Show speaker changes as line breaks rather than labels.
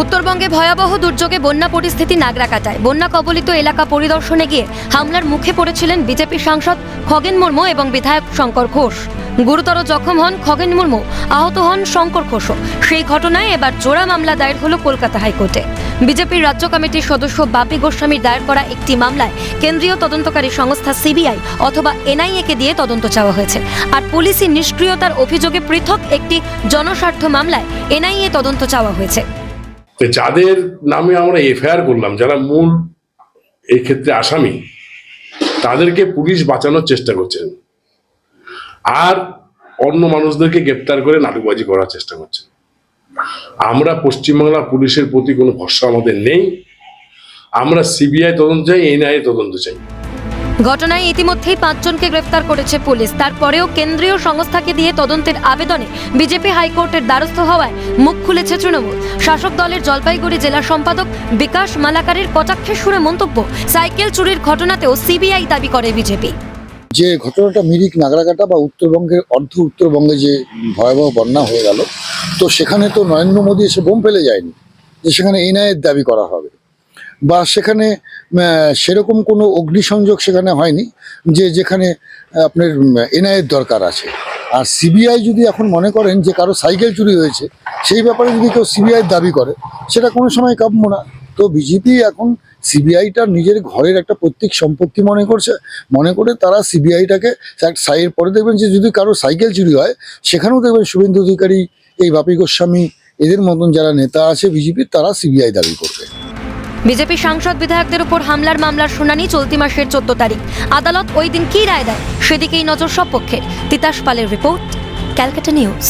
উত্তরবঙ্গে ভয়াবহ দুর্যোগে বন্যা পরিস্থিতি নাগরাকাটায়। বন্যা কবলিত এলাকা পরিদর্শনে গিয়ে হামলার মুখে পড়েছিলেন বিজেপি সাংসদ খগেন মুর্মু এবং বিধায়ক শঙ্কর ঘোষ। গুরুতর জখম হন খগেন মুর্মু, আহত হন শঙ্কর ঘোষও। সেই ঘটনায় এবার জোড়া মামলা দায়ের হল কলকাতা হাইকোর্টে। বিজেপির রাজ্য কমিটির সদস্য বাপি গোস্বামীর দায়ের করা একটি মামলায় কেন্দ্রীয় তদন্তকারী সংস্থা সিবিআই অথবা এনআইএ কে দিয়ে তদন্ত চাওয়া হয়েছে। আর পুলিশি নিষ্ক্রিয়তার অভিযোগে পৃথক একটি জনস্বার্থ মামলায় এনআইএ তদন্ত চাওয়া হয়েছে।
তো যাদের নামে আমরা এফআইআর করলাম, যারা মূল এই ক্ষেত্রে আসামি, তাদেরকে পুলিশ বাঁচানোর চেষ্টা করছেন। আর অন্য মানুষদেরকে গ্রেপ্তার করে নাটকবাজি করার চেষ্টা করছেন। আমরা পশ্চিমবাংলা পুলিশের প্রতি কোনো ভরসা আমাদের নেই। আমরা সিবিআই তদন্ত চাই, এনআইএ তদন্ত চাই।
ঘটনায় ইতিমধ্যেই পাঁচজনকে গ্রেফতার করেছে পুলিশ। তারপরেও কেন্দ্রীয় সংস্থাকে দিয়ে তদন্তের আবেদনে বিজেপি হাইকোর্টের দ্বারস্থ হওয়ায় মুখ খুলেছে তৃণমূল। শাসক দলের জলপাইগুড়ি জেলা সম্পাদক বিকাশ মালাকারের কটাক্ষের সুরে মন্তব্য, সাইকেল চুরির ঘটনাতেও সিবিআই দাবি করে বিজেপি।
যে ঘটনাটা মিরিক নাগরাকাটা বা উত্তরবঙ্গের অর্ধ উত্তরবঙ্গে যে ভয়াবহ বন্যা হয়ে গেল, তো সেখানে তো নরেন্দ্র মোদী এসে বোম ফেলে যায়নি, যে সেখানে এনআইএর দাবি করা হবে। বা সেখানে সেরকম কোনো অগ্নিসংযোগ সেখানে হয়নি যে যেখানে আপনার এনআইএর দরকার আছে। আর সিবিআই যদি এখন মনে করেন যে কারও সাইকেল চুরি হয়েছে, সেই ব্যাপারে যদি কেউ সিবিআই দাবি করে, সেটা কোনো সময় কাম্য না। তো বিজেপি এখন সিবিআইটা নিজের ঘরের একটা প্রত্যেক সম্পত্তি মনে করছে। মনে করে তারা সিবিআইটাকে সাইয়ের পরে দেখবেন যে যদি কারও সাইকেল চুরি হয়, সেখানেও দেখবেন শুভেন্দু অধিকারী, এই বাপি গোস্বামী, এদের মতন যারা নেতা আছে বিজেপির, তারা সিবিআই দাবি করবে।
বিজেপি সাংসদ বিধায়কদের উপর হামলার মামলার শুনানি চলতি মাসের চোদ্দ তারিখ। আদালত ওই দিন কী রায় দেয়, সেদিকেই নজর সব পক্ষের। তিতাস পালের রিপোর্ট, ক্যালকাটা নিউজ।